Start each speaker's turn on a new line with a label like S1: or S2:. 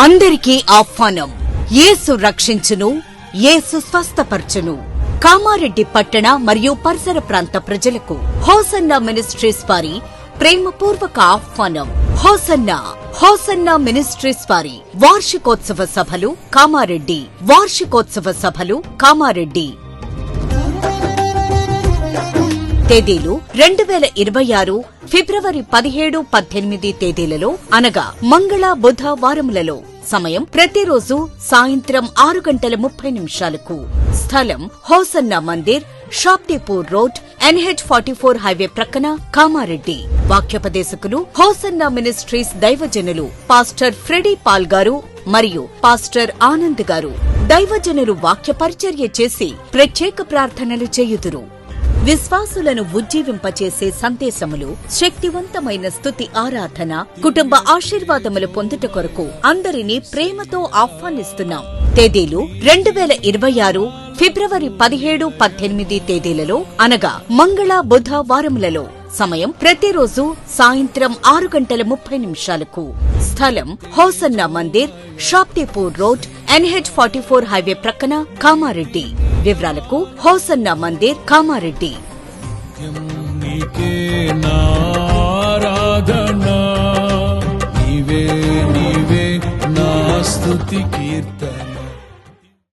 S1: అందరికీ ఆహ్వానం. యేసు రక్షించును యేసు స్వస్థపరచును. కామారెడ్డి పట్టణ మరియు పరిసర ప్రాంత ప్రజలకు హోసన్న మినిస్ట్రీస్ వారి ప్రేమపూర్వక ఆహ్వానం. హోసన్న హోసన్న మినిస్ట్రీస్ వారి వార్షికోత్సవ సభలు కామారెడ్డి. వార్షికోత్సవ సభలు కామారెడ్డి. తేదీలు రెండు వేల ఇరవై ఆరు ఫిబ్రవరి పదిహేడు పద్దెనిమిది తేదీలలో అనగా మంగళ బుధ వారములలో సమయం ప్రతిరోజు సాయంత్రం ఆరు గంటల ముప్పై నిమిషాలకు. స్థలం Hosanna Mandir Shapdipur road NH forty four highway ప్రక్కన కామారెడ్డి. వాక్యపదేశకులు హోసన్న మినిస్ట్రీస్ దైవజనులు పాస్టర్ ఫ్రెడీ పాల్ గారు మరియు పాస్టర్ ఆనంద్ గారు. దైవజనులు వాక్య పరిచర్య చేసి ప్రత్యేక ప్రార్థనలు చేయుదురు. విశ్వాసులను ఉజ్జీవింపచేసే సందేశములు శక్తివంతమైన స్థుతి ఆరాధన కుటుంబ ఆశీర్వాదములు పొందుట కొరకు అందరినీ ప్రేమతో ఆహ్వానిస్తున్నాం. తేదీలు రెండు వేల ఇరవై ఆరు ఫిబ్రవరి పదిహేడు పద్దెనిమిది తేదీలలో అనగా మంగళ బుధ వారములలో. సమయం ప్రతిరోజు సాయంత్రం ఆరు గంటల ముప్పై నిమిషాలకు. స్థలం Hosanna Mandir Shaptipur road NH forty four highway ప్రక్కన కామారెడ్డి. వివరాలకు హోసన్న మందిర్ కామారెడ్డి.
S2: నీకే నారాధన నీవే నీవే నా స్తుతి కీర్తన.